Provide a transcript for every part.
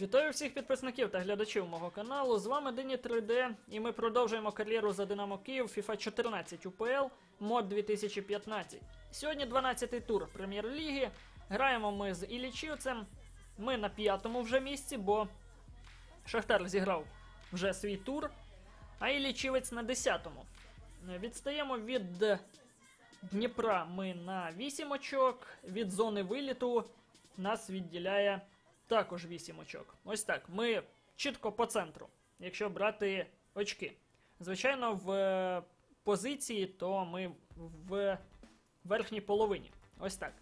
Вітаю всіх підписників та глядачів мого каналу. З вами Дині 3D, і ми продовжуємо кар'єру за Динамо Київ FIFA 14 УПЛ мод 2015. Сьогодні 12-й тур прем'єр-ліги. Граємо ми з Ілічівцем. Ми на п'ятому вже місці, бо Шахтар зіграв вже свій тур, а Ілічівець на 10-му. Відстаємо від Дніпра ми на 8 очок, від зони виліту нас відділяє також 8 очок. Ось так. Ми чітко по центру, якщо брати очки. Звичайно, в е, позиції, то ми в верхній половині. Ось так.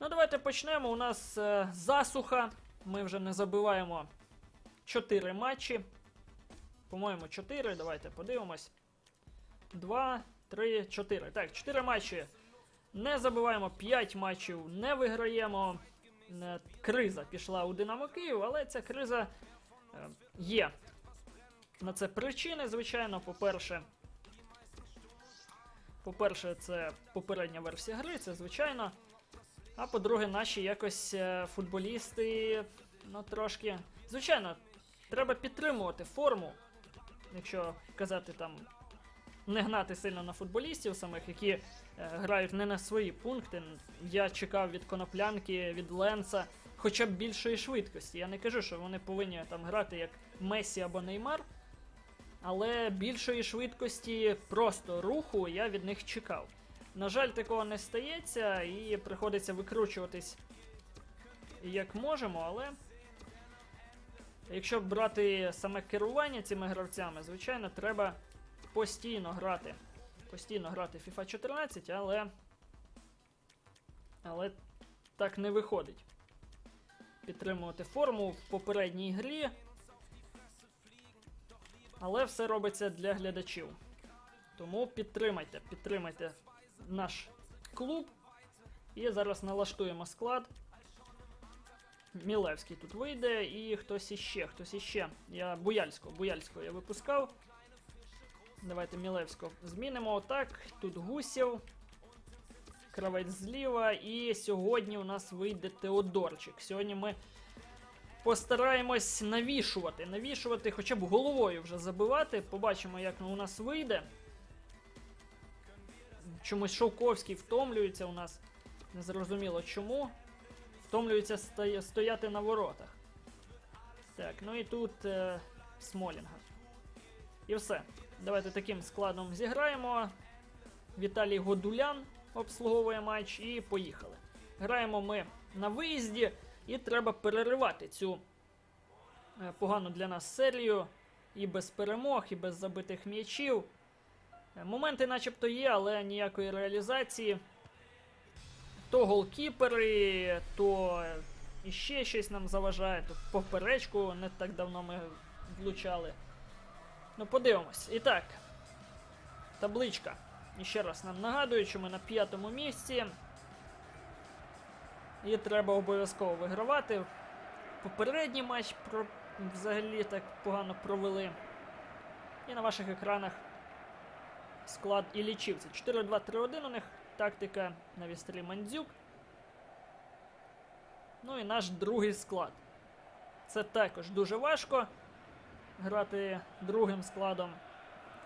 Ну, давайте почнемо. У нас е, засуха. Ми вже не забиваємо 4 матчі. По-моєму, 4. Давайте подивимось. 2, 3, 4. Так, 4 матчі. Не забиваємо 5 матчів, не виграємо. Е, Криза пішла у Динамо Київ, але ця криза е, є. На це причини, звичайно. По-перше, по-перше, це попередня версія гри, це звичайно. А по-друге, наші якось е, футболісти, ну трошки. Звичайно, треба підтримувати форму, якщо казати там не гнати сильно на футболістів самих, які е, грають не на свої пункти. Я чекав від коноплянки, від Ленца хоча б більшої швидкості. Я не кажу, що вони повинні там грати як Месі або Неймар, але більшої швидкості просто руху я від них чекав. На жаль, такого не стається, і приходиться викручуватись як можемо, але. Якщо брати саме керування цими гравцями, звичайно, треба постійно грати. Постійно грати FIFA 14, але. Але так не виходить. Підтримувати форму в попередній грі. Але все робиться для глядачів. Тому підтримайте, підтримайте наш клуб. І зараз налаштуємо склад. Мілевський тут вийде, і хтось іще, хтось іще. Я Буяльського, Буяльського я випускав. Давайте Мілевського змінимо отак. Тут Гусєв. Кравець зліва. І сьогодні у нас вийде Теодорчик. Сьогодні ми постараємось навішувати. Навішувати, хоча б головою вже забивати. Побачимо, як у нас вийде. Чомусь Шовковський втомлюється у нас. Незрозуміло чому. Втомлюється сто- стояти на воротах. Так, ну і тут е, Смолінга. І все. Давайте таким складом зіграємо. Віталій Годулян обслуговує матч і поїхали. Граємо ми на виїзді, і треба переривати цю е, погану для нас серію. І без перемог, і без забитих м'ячів. Е, Моменти начебто є, але ніякої реалізації. То голкіпери, то іще щось нам заважає, то поперечку не так давно ми влучали. Ну, подивимось. І так. Табличка. І ще раз нам нагадують, що ми на п'ятому місці. І треба обов'язково вигравати. Попередній матч про... взагалі так погано провели. І на ваших екранах склад і лічивці. 4-2-3-1 у них тактика на вістрі Мандзюк. Ну і наш другий склад. Це також дуже важко грати другим складом.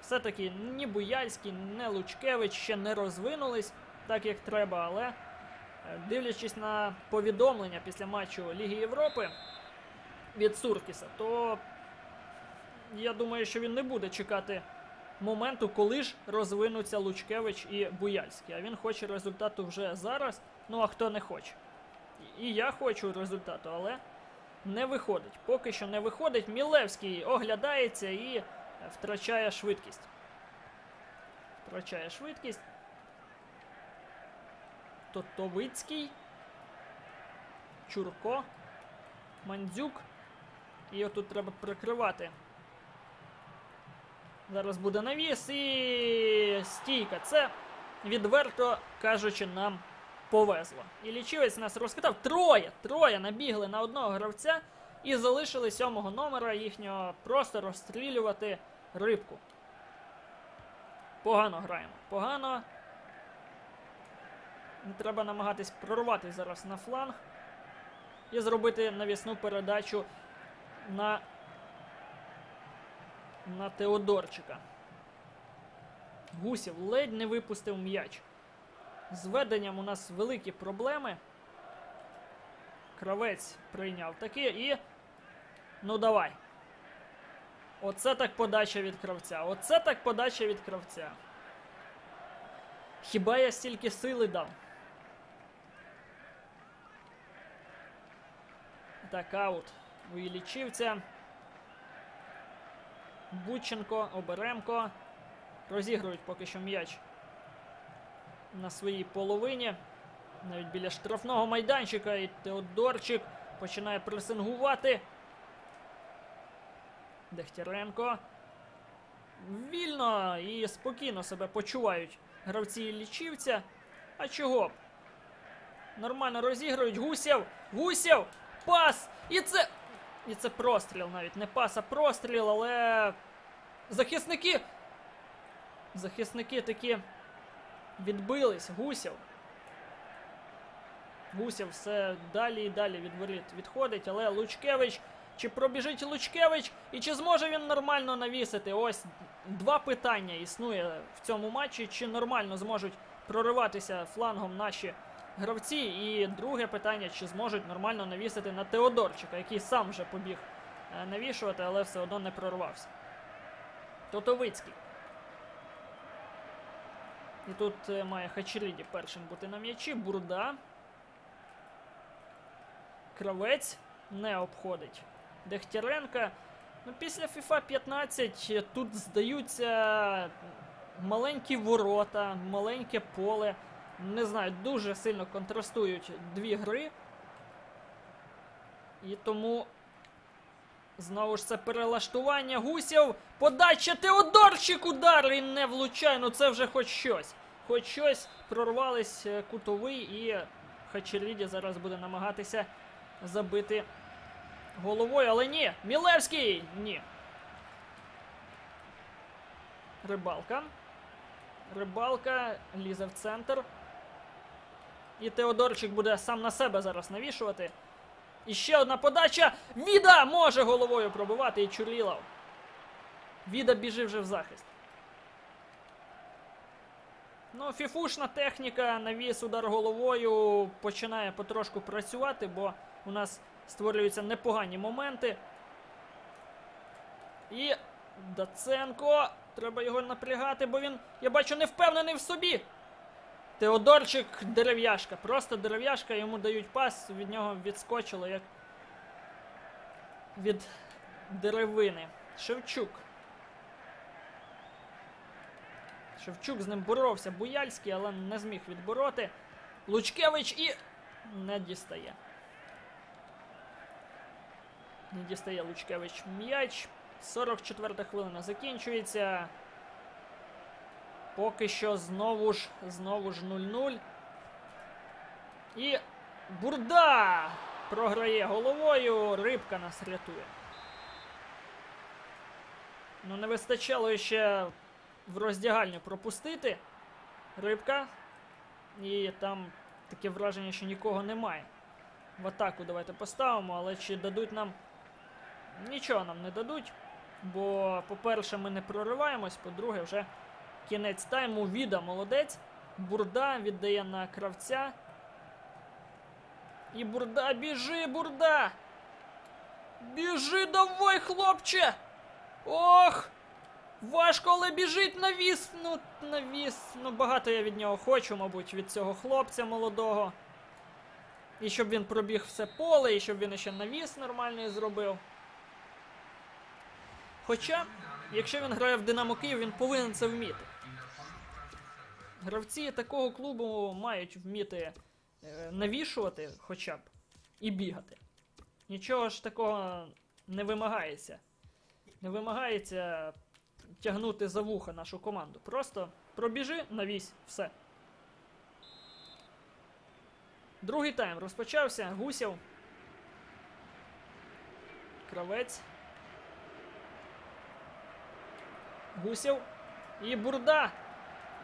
Все-таки ні Буяльський, ні Лучкевич ще не розвинулись так, як треба, але е, дивлячись на повідомлення після матчу Ліги Європи від Суркіса, то я думаю, що він не буде чекати моменту, коли ж розвинуться Лучкевич і Буяльський. А він хоче результату вже зараз. Ну а хто не хоче? І я хочу результату, але не виходить. Поки що не виходить. Мілевський оглядається і втрачає швидкість. Втрачає швидкість. Тотовицький. Чурко. Мандзюк. І отут треба прикривати. Зараз буде навіс і стійка. Це відверто кажучи нам повезло. І лічівець нас розкатав. Троє! Троє набігли на одного гравця і залишили сьомого номера їхнього просто розстрілювати рибку. Погано граємо. Погано. Треба намагатись прорватися зараз на фланг і зробити навісну передачу на. На Теодорчика. Гусів ледь не випустив м'яч. З веденням у нас великі проблеми. Кравець прийняв таке і. Ну давай. Оце так подача від кравця. Оце так подача від кравця. Хіба я стільки сили дав? Так, аут у Ілічівця. Бученко, Оберемко. Розігрують поки що м'яч на своїй половині. Навіть біля штрафного майданчика. І Теодорчик починає пресингувати. Дегтяренко. Вільно і спокійно себе почувають гравці лічівця. А чого б? Нормально розіграють. Гусєв! Гусєв! Пас! І це. І це простріл навіть. Не пас, а простріл, але. Захисники. Захисники такі відбились. Гусєв. Гусєв все далі і далі від воріт відходить, але Лучкевич. Чи пробіжить Лучкевич і чи зможе він нормально навісити? Ось два питання існує в цьому матчі. Чи нормально зможуть прориватися флангом наші гравці? І друге питання, чи зможуть нормально навісити на Теодорчика, який сам вже побіг е, навішувати, але все одно не прорвався. Тотовицький. І тут е, має Хачеріді першим бути на м'ячі. Бурда. Кравець не обходить. Дегтяренка. Ну, після FIFA 15 тут здаються маленькі ворота, маленьке поле. Не знаю, дуже сильно контрастують дві гри. І тому знову ж це перелаштування гусів. Подача Теодорчик удар і не влучає. Ну це вже хоч щось. Хоч щось прорвались е, кутовий і Хачеріді зараз буде намагатися забити головою, але ні. Мілевський! Ні. Рибалка. Рибалка лізе в центр. І Теодорчик буде сам на себе зараз навішувати. І ще одна подача. Віда може головою пробивати і Чурлілов. Віда біжить вже в захист. Ну, фіфушна техніка, навіс удар головою починає потрошку працювати, бо у нас створюються непогані моменти. І Даценко. Треба його напрягати, бо він, я бачу, не впевнений в собі. Теодорчик дерев'яшка. Просто дерев'яшка, йому дають пас, від нього відскочило як від деревини. Шевчук. Шевчук з ним боровся. Буяльський, але не зміг відбороти. Лучкевич і не дістає. Не дістає Лучкевич м'яч. 44 хвилина закінчується. Поки що знову ж знову ж 0-0. І Бурда програє головою. Рибка нас рятує. Ну, не вистачало ще в роздягальню пропустити. Рибка. І там таке враження, що нікого немає. В атаку давайте поставимо, але чи дадуть нам. Нічого нам не дадуть. Бо, по-перше, ми не прориваємось, по-друге, вже кінець тайму. Віда молодець. Бурда віддає на кравця. І бурда, біжи, бурда! Біжи давай, хлопче! Ох! Важко, але біжить навіс. Ну, навіс. Ну, багато я від нього хочу, мабуть, від цього хлопця молодого. І щоб він пробіг все поле, і щоб він ще навіс нормальний зробив. Хоча, якщо він грає в Динамо Київ, він повинен це вміти. Гравці такого клубу мають вміти е, навішувати хоча б і бігати. Нічого ж такого не вимагається. Не вимагається тягнути за вуха нашу команду. Просто пробіжи, навісь, все. Другий тайм розпочався. Гусєв. Кравець. Гусєв. І Бурда.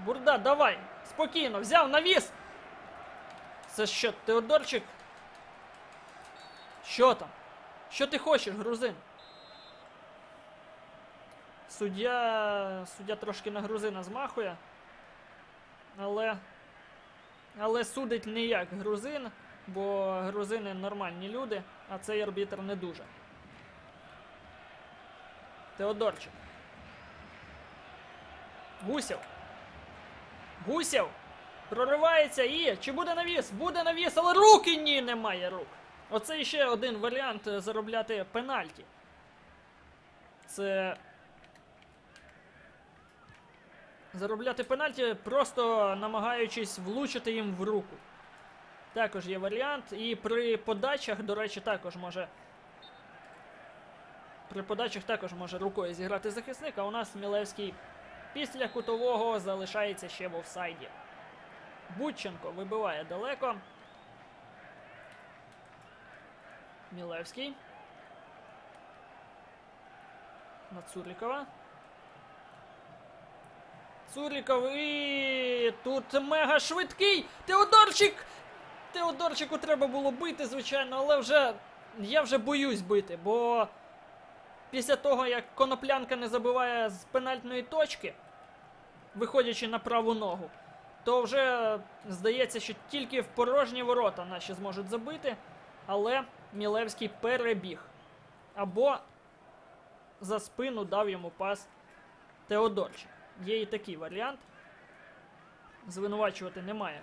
Бурда, давай. Спокійно, взяв навіс. Це що, Теодорчик? Що там? Що ти хочеш, грузин? Суддя. Суддя трошки на грузина змахує. Але. Але судить не як грузин, бо грузини нормальні люди, а цей арбітр не дуже. Теодорчик. Гусєв. Гусєв. Проривається і. Чи буде навіс? Буде навіс, але руки ні, немає рук. Оце ще один варіант е, заробляти пенальті. Це. Заробляти пенальті, просто намагаючись влучити їм в руку. Також є варіант. І при подачах, до речі, також може. При подачах також може рукою зіграти захисник, а у нас Мілевський після кутового залишається ще в офсайді. Будченко вибиває далеко. Мілевський. На Цурлікова. Цурліков і тут мега швидкий. Теодорчик! Теодорчику треба було бити, звичайно, але вже я вже боюсь бити, бо після того, як коноплянка не забиває з пенальтної точки, виходячи на праву ногу, то вже здається, що тільки в порожні ворота наші зможуть забити. Але Мілевський перебіг. Або за спину дав йому пас Теодорчик. Є і такий варіант. Звинувачувати немає.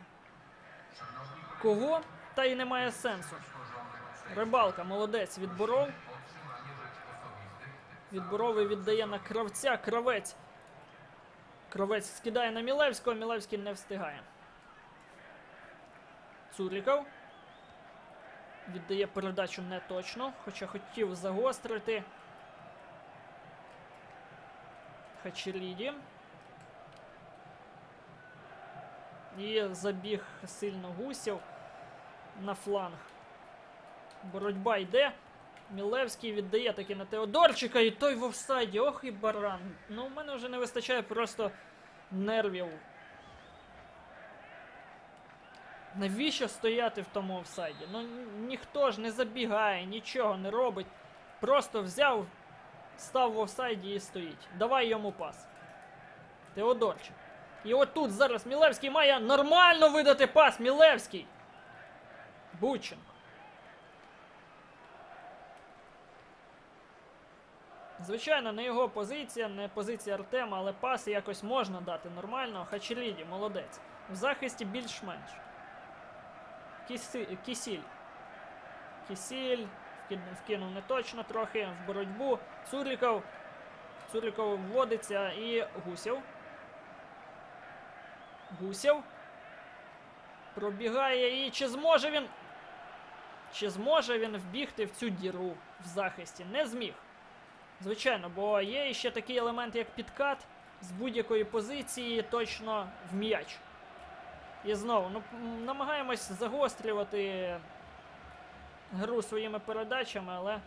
Кого? Та й немає сенсу. Рибалка, молодець, відборов. Відборов і віддає на кравця. Кравець. Кравець скидає на Мілевського, Мілевський не встигає. Цурліков. Віддає передачу не точно, хоча хотів загострити. Хачеліді. І забіг сильно гусів на фланг. Боротьба йде. Мілевський віддає таки на Теодорчика, і той в офсайді. Ох і баран. Ну, у мене вже не вистачає просто нервів. Навіщо стояти в тому офсайді? Ну ніхто ж не забігає, нічого не робить. Просто взяв, став в офсайді і стоїть. Давай йому пас. Теодорчик. І от тут зараз Мілевський має нормально видати пас. Мілевський. Бученко. Звичайно, не його позиція, не позиція Артема, але пас якось можна дати нормально. Хачеліді, молодець. В захисті більш-менш. Кісі... Кісіль. Кісіль. Вкинув, не точно трохи в боротьбу. Цурліков. Цурліков вводиться і Гусєв. Гусєв. Пробігає і чи зможе він. Чи зможе він вбігти в цю діру в захисті? Не зміг. Звичайно, бо є ще такий елемент, як підкат з будь-якої позиції точно в м'яч. І знову ну, намагаємось загострювати гру своїми передачами, але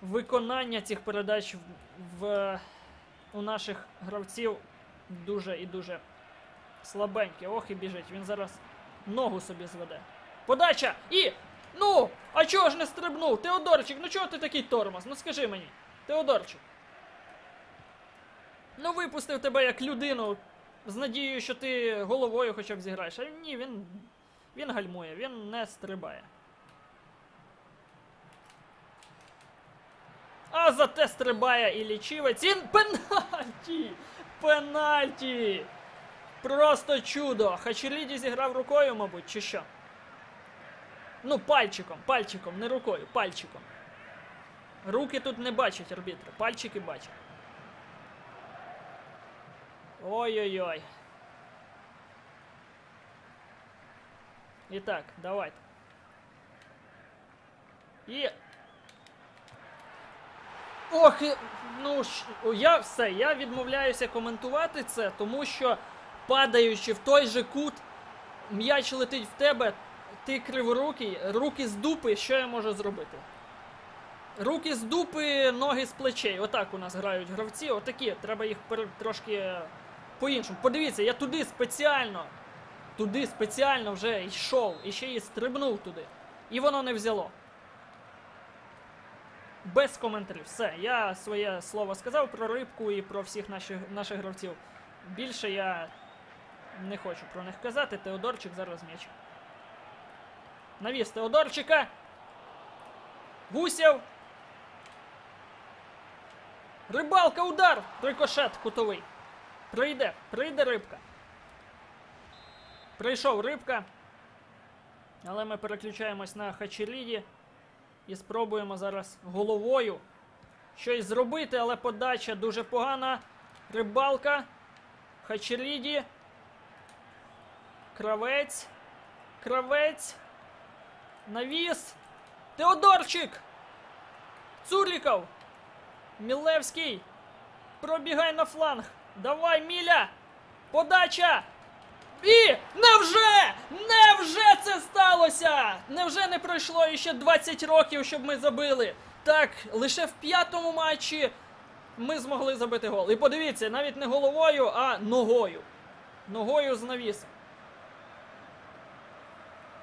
виконання цих передач в, в, у наших гравців дуже і дуже слабеньке. Ох і біжить. Він зараз ногу собі зведе. Подача! І! Ну! А чого ж не стрибнув? Теодорчик, ну чого ти такий тормоз? Ну скажи мені. Теодорчик. Ну випустив тебе як людину з надією, що ти головою хоча б зіграєш. А ні, він. Він гальмує, він не стрибає. А зате стрибає і лічівець. І пенальті! Пенальті! Просто чудо! Хачеліді зіграв рукою, мабуть, чи що? Ну, пальчиком, пальчиком, не рукою, пальчиком. Руки тут не бачать арбітри, пальчики бачать. Ой-ой-ой. І так, давайте. І. Ох, і- ну я все, я відмовляюся коментувати це, тому що падаючи в той же кут, м'яч летить в тебе, ти криворукий, руки з дупи, що я можу зробити? Руки з дупи, ноги з плечей. Отак у нас грають гравці. Отакі. Треба їх трошки по-іншому. Подивіться, я туди спеціально. Туди спеціально вже йшов і ще й стрибнув туди. І воно не взяло. без коментарів. Все, я своє слово сказав про рибку і про всіх наших, наших гравців. Більше я не хочу про них казати. Теодорчик зараз м'яч. Навіс Теодорчика. Гусєв. Рибалка, удар! Рикошет кутовий. Прийде, прийде рибка. Прийшов рибка. Але ми переключаємось на Хачеріді і спробуємо зараз головою щось зробити, але подача дуже погана. Рибалка. Хачеріді. Кравець. Кравець. Навіс. Теодорчик. Цуріков. Мілевський. Пробігай на фланг. Давай, Міля. Подача. І невже! Невже це сталося? Невже не пройшло іще 20 років, щоб ми забили? Так, лише в п'ятому матчі ми змогли забити гол. І подивіться, навіть не головою, а ногою. Ногою з навісом.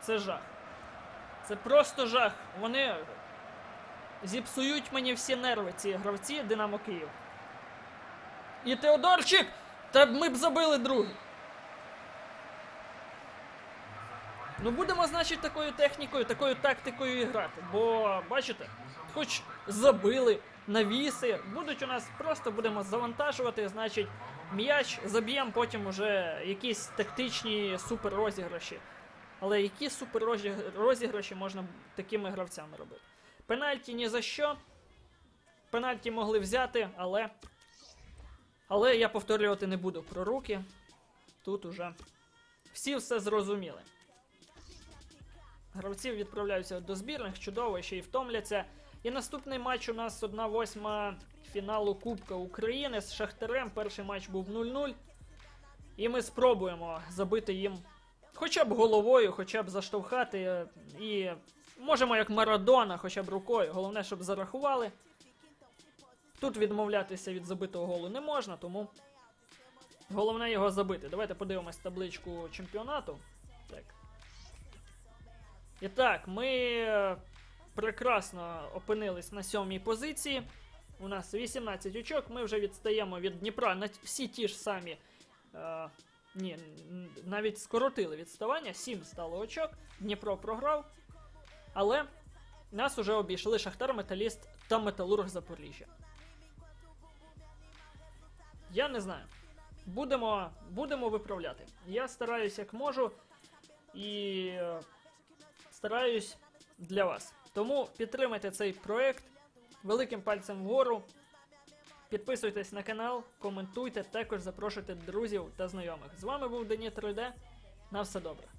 Це жах. Це просто жах. Вони зіпсують мені всі нерви, ці гравці Динамо Київ. І Теодорчик! Та ми б забили другий. Ну будемо, значить, такою технікою, такою тактикою і грати. Бо, бачите, хоч забили, навіси, будуть у нас, просто будемо завантажувати, значить, м'яч заб'ємо потім уже якісь тактичні супер розіграші. Але які супер розі- можна такими гравцями робити? Пенальті ні за що. Пенальті могли взяти, але. Але я повторювати не буду про руки. Тут уже всі все зрозуміли. Гравці відправляються до збірних, чудово, ще й втомляться. І наступний матч у нас 1-8 фіналу Кубка України з Шахтарем. Перший матч був 0-0. І ми спробуємо забити їм хоча б головою, хоча б заштовхати. е, І можемо як Марадона, хоча б рукою. Головне, щоб зарахували. Тут відмовлятися від забитого голу не можна, тому головне його забити. Давайте подивимось табличку чемпіонату. Так. І так, ми е, прекрасно опинились на сьомій позиції. У нас 18 очок. Ми вже відстаємо від Дніпра на всі ті ж самі. Е, ні, навіть скоротили відставання. 7 стало очок. Дніпро програв. Але нас уже обійшли Шахтар, Металіст та Металург Запоріжжя. Я не знаю. Будемо, будемо виправляти. Я стараюсь як можу і е, стараюсь для вас. Тому підтримайте цей проект великим пальцем вгору. Підписуйтесь на канал, коментуйте, також запрошуйте друзів та знайомих. З вами був Дені 3D. На все добре.